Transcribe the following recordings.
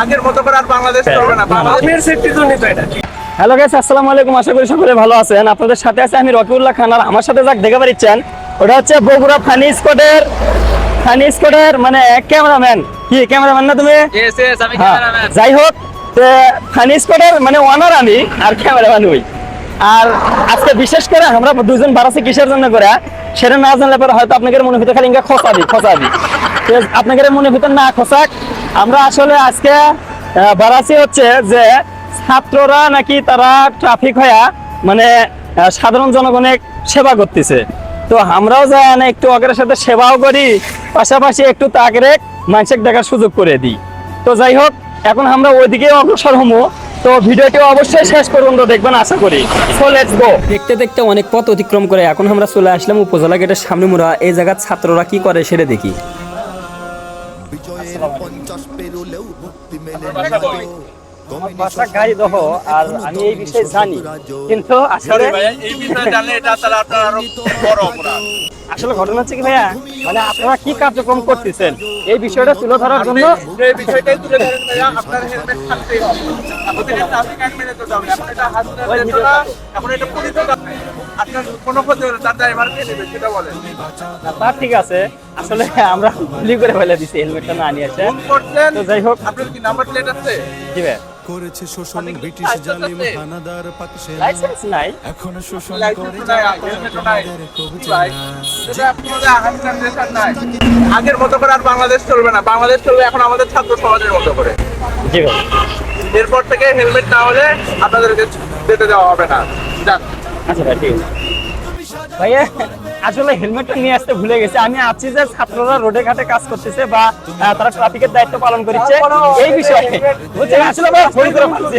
আগের মতো করে আর বাংলাদেশ চলবে না। বাংলাদেশের জন্য তো এটা হ্যালো গাইস আসসালামু আলাইকুম। আশা করি সকলে ভালো আছেন। আপনাদের সাথে আছে আমি রকিউল্লাহ খান। আর আমার সাথে যাক দেখে পারিচ্ছেন ওটা হচ্ছে বগুড়া ফানি স্কোয়াডের ফানি স্কোয়াডের মানে ক্যামেরাম্যান। কি ক্যামেরাম্যান না তুমি? হ্যাঁ, যাই হোক ফানি স্কোয়াডের মানে ওনার আমি আর ক্যামেরাম্যান ওই। আর আজকে বিশেষ করে আমরা দুজন বাড়াচ্ছি কিসের জন্য করে? সেটা না জানলে পরে হয়তো আপনাদের মনে ভিতরে খালি খোঁচাবি তো আপনাদের মনে ভিতরে না খোঁচাক আমরা আসলে আজকে বাড়াচ্ছি হচ্ছে যে ছাত্ররা নাকি তারা ট্রাফিক হয়া মানে সাধারণ জনগণের সেবা করতেছে। তো আমরাও যাই না একটু আগের সাথে সেবাও করি, পাশাপাশি একটু তাগরে মানুষের দেখার সুযোগ করে দিই। তো যাই হোক, এখন আমরা ওইদিকে অগ্রসর হব। তো ভিডিওটি অবশ্যই শেষ পর্যন্ত দেখবেন, আশা করি। দেখতে দেখতে অনেক পথ অতিক্রম করে এখন আমরা চলে আসলাম উপজেলা গেটের সামনে মোড়া। এই জায়গার ছাত্ররা কি করে সেটা দেখি। বিজয়ের পঞ্চাশ পেরুলেও মুক্তি মেলে আমার বাসা গাড়ি দহ আর আমি এই বিষয়ে জানি। কিন্তু আসলে এই বিষয়ে জানলে এটা তাহলে আপনার আরও বড় অপরাধ। আসলে ঘটনা হচ্ছে কি ভাইয়া মানে আপনারা কি কার্যক্রম করতেছেন? এই বিষয়টা তুলে ধরার জন্য এই বিষয়টাই তুলে ধরেন ভাইয়া আপনার হেলমেট থাকতেই হবে। ট্রাফিক আইন মেনে চলতে হবে এটা এখন এটা পুলিশ আপনার কোনো ক্ষতি হলে তার ড্রাইভার কে নেবে সেটা বলেন। তা ঠিক আছে। আসলে আমরা ভুলি করে ফেলে দিছি হেলমেটটা না নিয়ে আসে। করছেন? তো যাই হোক। আপনার কি নাম্বার প্লেট আছে? জি ভাই করেছে শোষণ ব্রিটিশ জালিম হানাদার পাক সেনা লাইসেন্স নাই। এখন শোষণ করে আগের মতো করে আর বাংলাদেশ চলবে না। বাংলাদেশ চলবে এখন আমাদের ছাত্র সমাজের মতো করে। জি ভাই। এরপর থেকে হেলমেট না হলে আপনাদেরকে যেতে দেওয়া হবে না। যান। আচ্ছা ভাই ঠিক আছে। ভাইয়া আসলে হেলমেটটা নিয়ে আসতে ভুলে গেছে। আমি আছি যে ছাত্ররা রোডে ঘাটে কাজ করতেছে বা তারা ট্রাফিকের দায়িত্ব পালন করছে এই বিষয়ে বুঝছেন? আসলে করে ফেলছি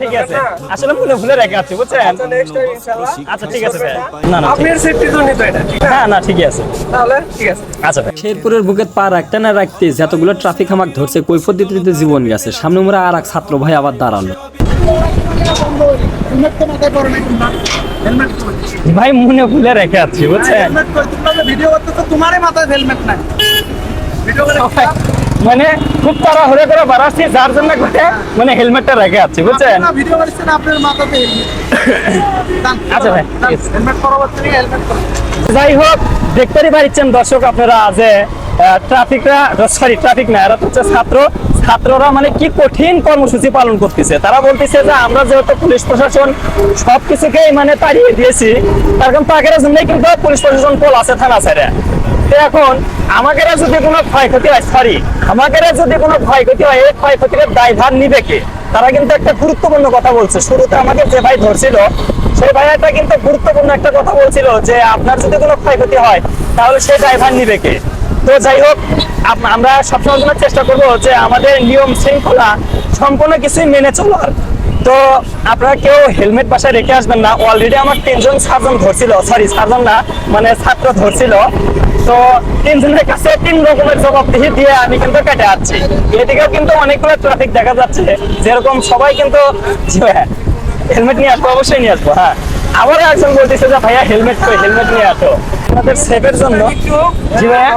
ঠিক আছে। আসলে ভুলে ভুলে রেখে আছি বুঝছেন? আচ্ছা ঠিক আছে না না আপনার সেফটির জন্য তো এটা হ্যাঁ না ঠিকই আছে। তাহলে ঠিক আছে। আচ্ছা ভাই শেরপুরের বুকে পা রাখতে না রাখতে যতগুলো ট্রাফিক আমাকে ধরছে কৈফত দিতে দিতে জীবন গেছে। সামনে মোরা আর এক ছাত্র ভাই আবার দাঁড়াল। ভাই, মনে ভুলে রেখে আছি, বুঝছেন মানে খুব তাড়াহুড়ো করে বাড়াচ্ছি, যার জন্য করে মানে হেলমেটটা রেখে আছি, বুঝছেন না ভিডিও আপনার মাথাতে আচ্ছা ভাই। হেলমেট হেলমেট যাই হোক দেখতেই পাচ্ছেন দর্শক আপনারা যে ট্রাফিকরা সরি ট্রাফিক না, এরা হচ্ছে ছাত্র। ছাত্ররা মানে কি কঠিন কর্মসূচি পালন করতেছে? তারা বলতেছে যে আমরা যেহেতু পুলিশ প্রশাসন সব কিছুকেই মানে তাড়িয়ে দিয়েছি, তার কারণ তাদের জন্যই কিন্তু পুলিশ প্রশাসন পোল আছে, থানা ছেড়ে। এখন আমাদের যদি কোনো ক্ষয়ক্ষতি হয় সরি আমাদের যদি কোনো ক্ষয়ক্ষতি হয়, এই ক্ষয়ক্ষতির দায়ভার নিবে কে? তারা কিন্তু একটা গুরুত্বপূর্ণ কথা বলছে। শুরুতে আমাকে যে ভাই ধরছিল, সেই ভাইয়াটা কিন্তু গুরুত্বপূর্ণ একটা কথা বলছিল যে আপনার যদি কোনো ক্ষয়ক্ষতি হয়, তাহলে সেই ড্রাইভার নিবে কে? তো যাই হোক আমরা সবসময় জন্য চেষ্টা করব যে আমাদের নিয়ম শৃঙ্খলা সম্পূর্ণ কিছুই মেনে চলার। তো আপনারা কেউ হেলমেট বাসায় রেখে আসবেন না। অলরেডি আমার তিনজন সার্জন ধরছিল। সরি সার্জন না মানে ছাত্র ধরছিল। তো তিনজনের কাছে তিন রকমের জবাবদিহি দিয়ে আমি কিন্তু কেটে আসছি এদিকেও কিন্তু অনেকগুলো ট্রাফিক দেখা যাচ্ছে। যেরকম সবাই কিন্তু হেলমেট নিয়ে আসব, অবশ্যই নিয়ে আসব হ্যাঁ। আবার একজন বলতেছে যে, ভাইয়া, হেলমেট হেলমেট নিয়ে আসো। আপনাদের সেফের জন্য। জি ভাইয়া।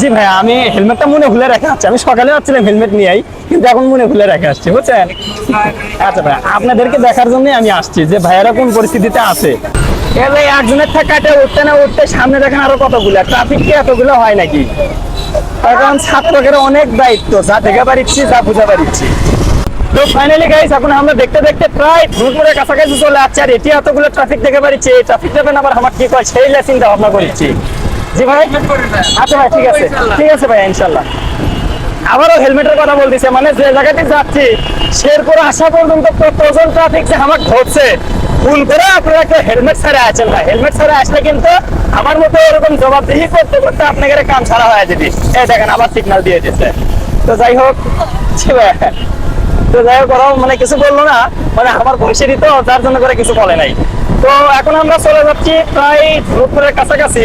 জি ভাইয়া, আমি হেলমেটটা মনে ভুলে রেখে আসছি। আমি সকালে আসছিলাম হেলমেট নিয়েই কিন্তু এখন মনে ভুলে রেখে আসছি, বুঝছেন? আচ্ছা ভাই আপনাদেরকে দেখার জন্যই আমি আসছি যে ভাইয়ারা কোন পরিস্থিতিতে আছে। এবার একজনের থাকাটা উঠতে না উঠতে সামনে দেখেন আরও কতগুলো। ট্রাফিক কি এতগুলো হয় নাকি? কারণ ছাত্রকের অনেক দায়িত্ব, যা দেখে পারিচ্ছি, যা বুঝা পারিচ্ছি। তো ফাইনালি গাইস এখন আমরা দেখতে দেখতে প্রায় ধুরমুরের কাছাকাছি চলে আসছে আর এটি এতগুলো ট্রাফিক দেখে এই ট্রাফিক যাবেন আবার আমার কি কয়? সেই চিন্তা ভাবনা করেছি। জি ভাই? আচ্ছা ভাই ঠিক আছে। ঠিক আছে ভাই ইনশাল্লাহ। আবারও হেলমেটের কথা বলতেছে মানে যে জায়গাতে যাচ্ছি শেরপুর আসা পর্যন্ত প্রচুর ট্রাফিক যে আমার ধরছে। ভুল করে আপনারা একটা হেলমেট ছাড়া আছেন না হেলমেট ছাড়া আসলে কিন্তু আমার মতো এরকম জবাবদিহি করতে করতে আপনাকে কাম ছাড়া হয়ে যাবে। এই দেখেন আবার সিগনাল দিয়ে দিচ্ছে। তো যাই হোক ভাই। তো যাই হোক, ওরাও মানে কিছু বলল না মানে আমার বয়সেরই তো, যার জন্য করে কিছু বলে নাই। তো এখন আমরা চলে যাচ্ছি প্রায় রূপপুরের কাছাকাছি,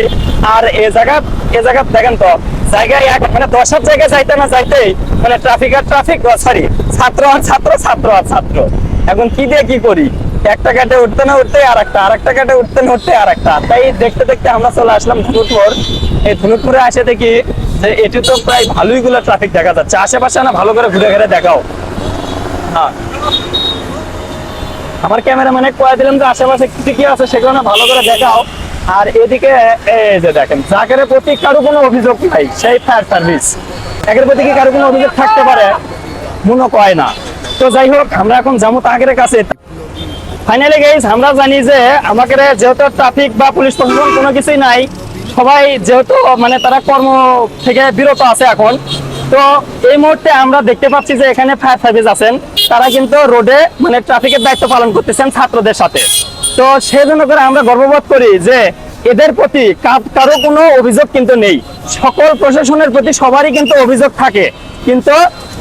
আর এ জায়গা এ জায়গা দেখেন তো, জায়গায় এক মানে দশ হাত জায়গায় যাইতে না যাইতেই মানে ট্রাফিক আর ট্রাফিক সরি ছাত্র আর ছাত্র ছাত্র আর ছাত্র। এখন কি দিয়ে কি করি? একটা কাটে উঠতে না উঠতে আর একটা আর একটা কাটে উঠতে না উঠতে আর একটা তাই দেখতে দেখতে আমরা চলে আসলাম ধনুটপুর। এই ধনুটপুরে আসে দেখি যে এটি তো প্রায় ভালোই গুলো ট্রাফিক দেখা যাচ্ছে। আশেপাশে না ভালো করে ঘুরে ঘুরে দেখাও। হ্যাঁ। আমার ক্যামেরাম্যানে কয়ে দিলাম যে আশেপাশে কি কি আছে সেগুলো না ভালো করে দেখাও। আর এদিকে, এই যে দেখেন জাকের প্রতি কারও কোনো অভিযোগ নাই, সেই ফায়ার সার্ভিস। একের প্রতি কি কারও কোনো অভিযোগ থাকতে পারে মনে কয় না। তো যাই হোক, আমরা এখন যাব তাগের কাছে। ফাইনালি গাইস আমরা জানি যে আমাদের যেহেতু ট্রাফিক বা পুলিশ প্রশাসন কোনো কিছুই নাই, সবাই যেহেতু মানে তারা কর্ম থেকে বিরত আছে এখন তো এই মুহূর্তে আমরা দেখতে পাচ্ছি যে এখানে ফায়ার সার্ভিস আছেন। তারা কিন্তু রোডে মানে ট্রাফিকের দায়িত্ব পালন করতেছেন ছাত্রদের সাথে। তো সেই জন্য করে আমরা গর্ববোধ করি যে এদের প্রতি কারও কোনো অভিযোগ কিন্তু নেই। সকল প্রশাসনের প্রতি সবারই কিন্তু অভিযোগ থাকে। কিন্তু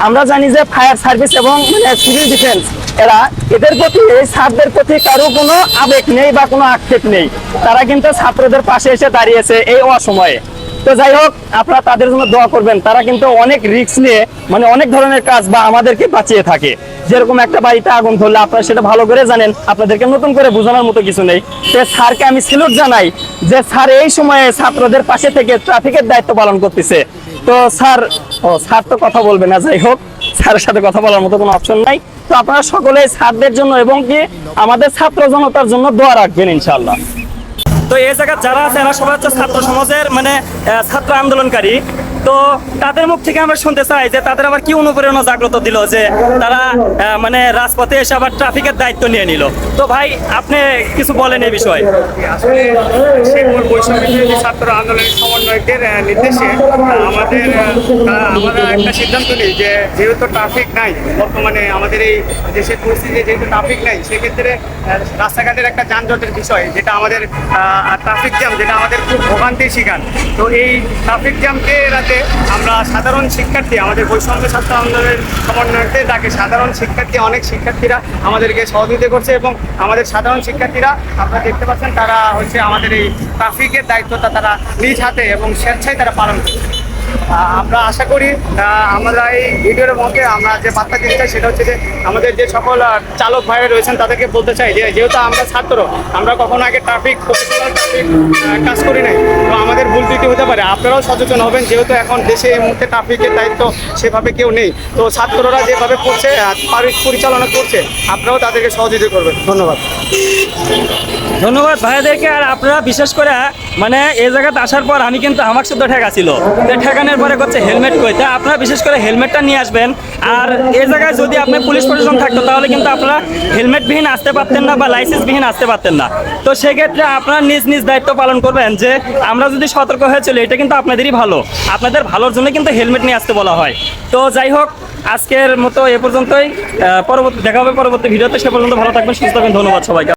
আমরা জানি যে ফায়ার সার্ভিস এবং মানে সিভিল ডিফেন্স এরা এদের প্রতি, এই ছাত্রদের প্রতি কারও কোনো আবেগ নেই বা কোনো আক্ষেপ নেই। তারা কিন্তু ছাত্রদের পাশে এসে দাঁড়িয়েছে এই অসময়ে। তো যাই হোক, আপনারা তাদের জন্য দোয়া করবেন। তারা কিন্তু অনেক রিস্ক নিয়ে মানে অনেক ধরনের কাজ বা আমাদেরকে বাঁচিয়ে থাকে। যেরকম একটা বাড়িতে আগুন ধরলে আপনারা সেটা ভালো করে জানেন, আপনাদেরকে নতুন করে বোঝানোর মতো কিছু নেই। তো স্যারকে আমি সিলুট জানাই যে স্যার এই সময়ে ছাত্রদের পাশে থেকে ট্রাফিকের দায়িত্ব পালন করতেছে। তো স্যার, ও, স্যার তো কথা বলবে না, যাই হোক, স্যারের সাথে কথা বলার মতো কোনো অপশন নাই। তো আপনারা সকলে স্যারদের জন্য এবং কি আমাদের ছাত্র জনতার জন্য দোয়া রাখবেন, ইনশাআল্লাহ। তো এই জায়গার যারা আছে এরা সবাই হচ্ছে ছাত্র সমাজের মানে ছাত্র আন্দোলনকারী। তো তাদের মুখ থেকে আমরা শুনতে চাই যে তাদের আবার কি অনুপ্রেরণা জাগ্রত দিল যে তারা মানে রাজপথে এসে আবার ট্রাফিকের দায়িত্ব নিয়ে নিল। তো ভাই, আপনি কিছু বলেন এই বিষয়ে। আসলে শেখর বৈষম্য ছাত্র আন্দোলনের সমন্বয়কের নির্দেশে আমাদের আমরা একটা সিদ্ধান্ত নিই যে যেহেতু ট্রাফিক নাই, বর্তমানে আমাদের এই দেশের পরিস্থিতি যেহেতু ট্রাফিক নাই, সেক্ষেত্রে রাস্তাঘাটের একটা যানজটের বিষয়, যেটা আমাদের ট্রাফিক জ্যাম যেটা আমাদের খুব ভোগান্তির শিকার। তো এই ট্রাফিক জ্যামকে এড়াতে আমরা সাধারণ শিক্ষার্থী, আমাদের বৈষম্য ছাত্র আন্দোলনের সমন্বয়ার্থে ডাকে সাধারণ শিক্ষার্থী, অনেক শিক্ষার্থীরা আমাদেরকে সহযোগিতা করছে এবং আমাদের সাধারণ শিক্ষার্থীরা আপনারা দেখতে পাচ্ছেন, তারা হচ্ছে আমাদের এই ট্রাফিকের দায়িত্বটা তারা নিজ হাতে এবং স্বেচ্ছায় তারা পালন করছে। আমরা আশা করি আমরা এই ভিডিওর মধ্যে আমরা যে বার্তা দিতে চাই সেটা হচ্ছে যে আমাদের যে সকল চালক ভাইরা রয়েছেন তাদেরকে বলতে চাই যে যেহেতু আমরা ছাত্র, আমরা কখনো আগে ট্রাফিক ট্রাফিক কাজ করি নাই। তো আমাদের ভুল ত্রুটি হতে পারে। আপনারাও সচেতন হবেন, যেহেতু এখন দেশে এই মুহূর্তে ট্রাফিকের দায়িত্ব সেভাবে কেউ নেই। তো ছাত্ররা যেভাবে করছে পরিচালনা করছে, আপনারাও তাদেরকে সহযোগিতা করবেন। ধন্যবাদ। ধন্যবাদ ভাইয়াদেরকে আর আপনারা বিশেষ করে মানে এই জায়গাতে আসার পর আমি কিন্তু আমার শুদ্ধ ঠেকা ছিল। তো ঠেকানোর পরে হচ্ছে হেলমেট কই? তা আপনারা বিশেষ করে হেলমেটটা নিয়ে আসবেন। আর এই জায়গায় যদি আপনি পুলিশ প্রশাসন থাকতো, তাহলে কিন্তু আপনারা হেলমেটবিহীন আসতে পারতেন না বা লাইসেন্সবিহীন আসতে পারতেন না। তো সেক্ষেত্রে আপনারা নিজ নিজ দায়িত্ব পালন করবেন যে আমরা যদি সতর্ক হয়ে চলি, এটা কিন্তু আপনাদেরই ভালো। আপনাদের ভালোর জন্য কিন্তু হেলমেট নিয়ে আসতে বলা হয়। তো যাই হোক, আজকের মতো এ পর্যন্তই। পরবর্তী দেখা হবে পরবর্তী ভিডিওতে। সে পর্যন্ত ভালো থাকবেন, সুস্থ থাকবেন। ধন্যবাদ সবাইকে।